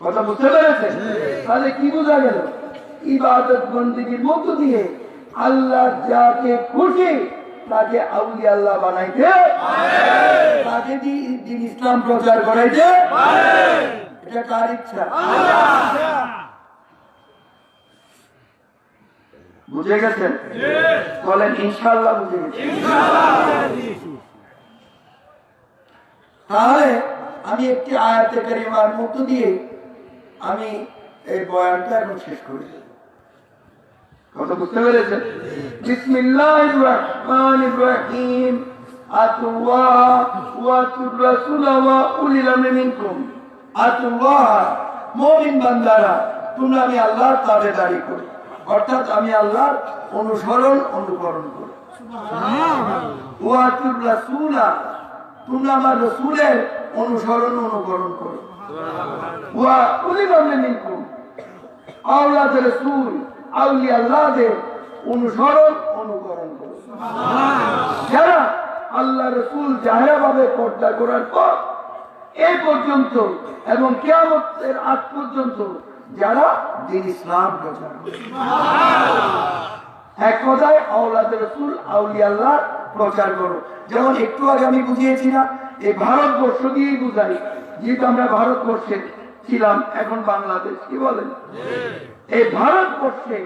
কথা বুঝতে তাহলে কি বোঝা গেল? ইবাদত বন্দীর দিয়ে আল্লাহ যাকে খুশি, তাকে আউলি আল্লাহ বানাইতে তাকে ইসলাম প্রচার করাইতে এটা কার ইচ্ছা? বুঝে গেছেন? বলেন ইনশাল্লাহ বুঝে গেছেন তাহলে আমি একটি আয়াতে কারিমার মধ্য দিয়ে আমি এই বয়ানটা এখন শেষ করে দেব। কথা বুঝতে পেরেছেন? বিসমিল্লাহির রহমানির রহিম। আতুল্লাহ ওয়া রাসূল ওয়া উলিল আমরি মিনকুম। আতুল্লাহ মুমিন বান্দারা তোমরা আমি আল্লাহর তাবেদারি করো। অর্থাৎ আমি আল্লাহর অনুসরণ অনুকরণ করো। ওয়া রাসূলা তোমরা আমার রসুলের অনুসরণ অনুকরণ করো। মিনকুম। রসুল, আউলিয়া আল্লাহদের অনুসরণ অনুকরণ করো। আল্লাহ রসুল জাহেরাভাবে পর্দা করার পর এই পর্যন্ত এবং কেয়ামতের আগ পর্যন্ত যারা দিন ইসলাম প্রচার এক কথায় আওলাদ রসুল, আউলিয়া আল্লাহ প্রচার করো। যেমন একটু আগে আমি বুঝিয়েছি না এই ভারতবর্ষ দিয়েই বুঝাই যেহেতু আমরা ভারতবর্ষে ছিলাম এখন বাংলাদেশ কি বলেন? এই ভারতবর্ষে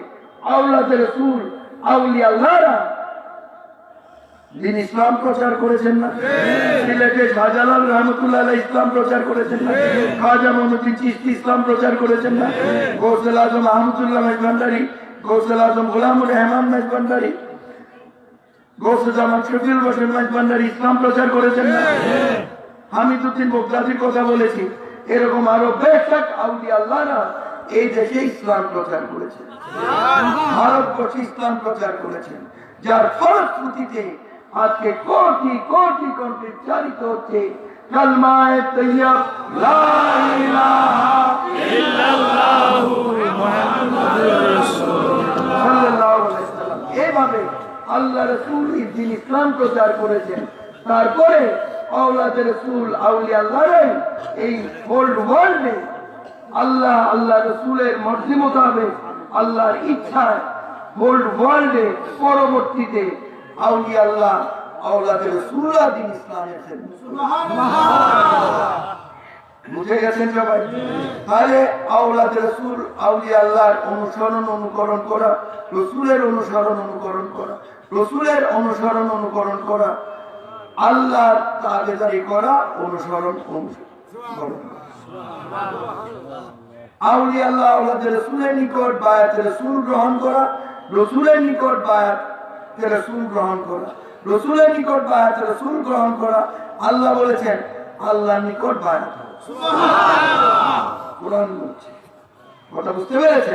আউলাদ রসুল আউলিয়া আল্লাহরা দিন ইসলাম প্রচার করেছেন না সিলেটে শাহজালাল রহমতুল্লাহ ইসলাম প্রচার করেছেন না খাজা মনুদ্দিন চিস্তি ইসলাম প্রচার করেছেন না গৌসেল আজম আহমদুল্লাহ মেজবান্ডারি গৌসেল আজম গোলামুর রহমান মেজবান্ডারি গৌসুজামান শফিউল বসেন মেজবান্ডারি ইসলাম প্রচার করেছেন না? হামিদুদ্দিন বগদাদির কথা বলেছি, এরকম আরও বেশ এক আউলি আল্লাহরা এই দেশে ইসলাম প্রচার করেছেন ভারতবর্ষে ইসলাম প্রচার করেছেন, যার ফলশ্রুতিতে আজকে কোটি কোটি কোটি চালিত হচ্ছে। কালমায় তৈয়ব আল্লাহ রসুল দিন ইসলাম প্রচার করেছেন। তারপরে আওলাদ রসুল আল্লাহরাই এই ওয়ার্ল্ডে আল্লাহ আল্লাহ রসুলের মর্জি মোতাবেক আল্লাহর ইচ্ছায় ওয়ার্ল্ডে পরবর্তীতে আউলিয়া আল্লাহ, আওলাদ রসুল্লাহ দিন ইসলাম বুঝে গেছেন সবাই? তাহলে আওলাদ রসুল আল্লাহর অনুসরণ, অনুকরণ করা, রসুলের অনুসরণ, অনুকরণ করা। রসুলের অনুসরণ অনুকরণ করা, আল্লাহর তাবেদারি করা, অনুসরণ অনুসরণ করা। আউলিয়া আল্লাহ রসুলের নিকট বায়াত রসুল গ্রহণ করা, রসুলের নিকট বায়াত রসুল গ্রহণ করা, রসুলের নিকট বায়াত রসুল গ্রহণ করা, আল্লাহ বলেছেন, আল্লাহর নিকট বায়াত। কোরআন বলছে। কথা বুঝতে পেরেছেন?